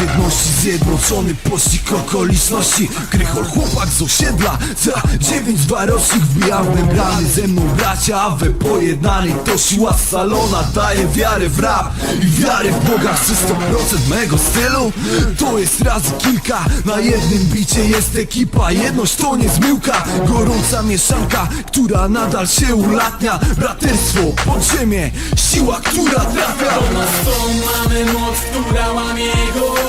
jedności Zjednoczony pościg okoliczności. Krychol chłopak z osiedla Za dziewięć barocznych wbijam w membrany Ze mną bracia, we pojednani. To siła salona daje wiarę w rap I wiarę w Boga. 300% mego stylu. To jest razy kilka. Na jednym bicie jest ekipa. Jedność to nie zmyłka. Gorąca mieszanka, która nadal się ulatnia. Braterstwo, podziemie, siła, która trafia. To mamy moc, która łamie gości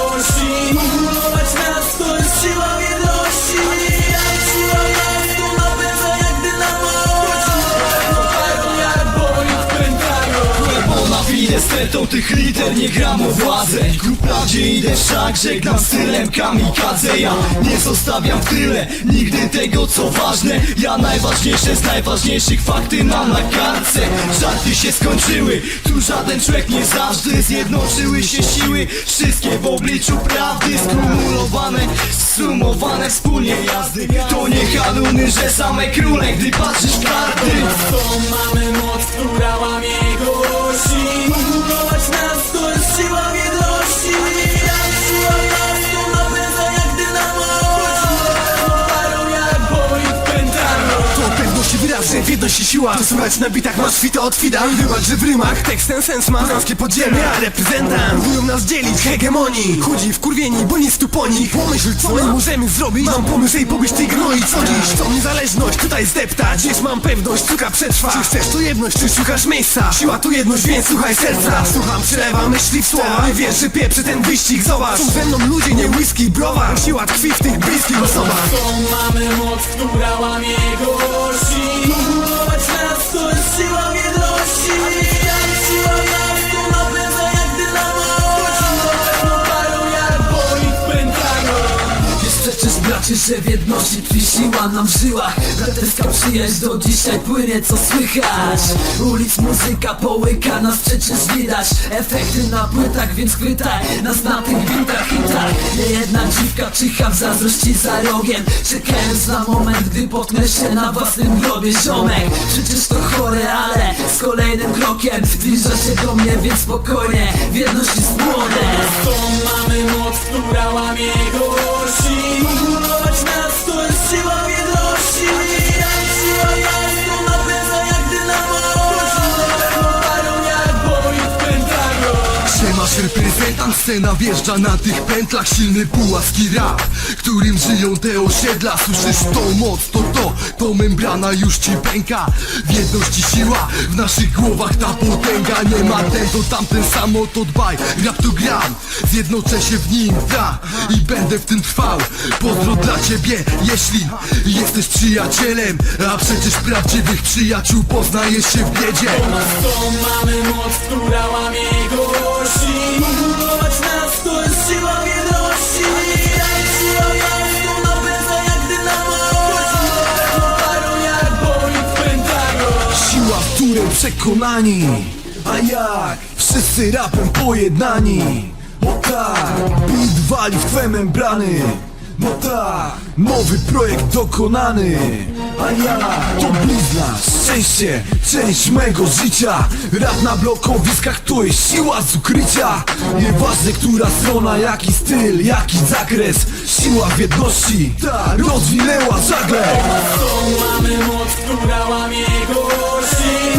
stretą tych liter nie gram o władzę. Ku prawdzie idę szak, żegnam stylem kamikadze. Ja nie zostawiam w tyle nigdy tego co ważne. Ja najważniejsze z najważniejszych fakty mam na kartce. Żarty się skończyły, tu żaden człowiek nie zawsze Zjednoczyły się siły, wszystkie w obliczu prawdy Skumulowane, zsumowane wspólnie jazdy. To nie haluny, że same króle, gdy patrzysz w karty. To mamy moc, która łamie gości siła. To słychać na bitach, masz fita od fida. Że w rymach tekst ten sens ma. Polskie podziemie, ja reprezentant. Próbują nas dzielić hegemonii. Chudzi wkurwieni, bo nic tu po nich Pomyśl, co my możemy zrobić? Mam pomysł, ej, pobyś ty gnoi. Co dziś, co niezależność. Tutaj zdeptać. Dziś mam pewność, cuka przetrwa. Czy chcesz tu jedność, czy szukasz miejsca? Siła tu jedność, więc słuchaj serca. Słucham, przelewam myśli w słowa. Nie wiesz, że pieprzy ten wyścig, zobacz. Są ze mną ludzie, nie whisky, browar. Siła tkwi w tych bliskich osobach. Mamy moc, która łamie Budować nas to jest bracie, że w jedności tkwi siła nam w żyłach Braterska przyjaźń do dzisiaj płynie, co słychać. Ulic muzyka połyka, nas przecież widać. Efekty na płytach, więc chwytaj nas na tych bintach hitach Nie jedna dziwka czyha w zazdrości za rogiem. Czekając na moment, gdy potknę się na własnym grobie Ziomek, przecież to chore, ale z kolejnym krokiem Zbliża się do mnie, więc spokojnie, w jedności spłonę To mamy moc, która łamie reprezentant, scena wjeżdża na tych pętlach. Silny pułaski rap, którym żyją te osiedla. Słyszysz tą moc, to to, to membrana już ci pęka. W jedności siła, w naszych głowach ta potęga. Nie ma ten, to tamten samo, to dbaj. Rap to gram, zjednoczę się w nim, da. I będę w tym trwał. Pozdro dla ciebie, jeśli jesteś przyjacielem. A przecież prawdziwych przyjaciół poznaje się w biedzie. To mamy moc, która łamie gości przekonani A jak? Wszyscy rapem pojednani O tak, beat wali w twe membrany No tak, nowy projekt dokonany. A ja, to blizna, szczęście, część mego życia. Rap na blokowiskach to jest siła z ukrycia. Nieważne która strona, jaki styl, jaki zakres. Siła w jedności, ta rozwinęła żagle. Mamy moc, która łamie gości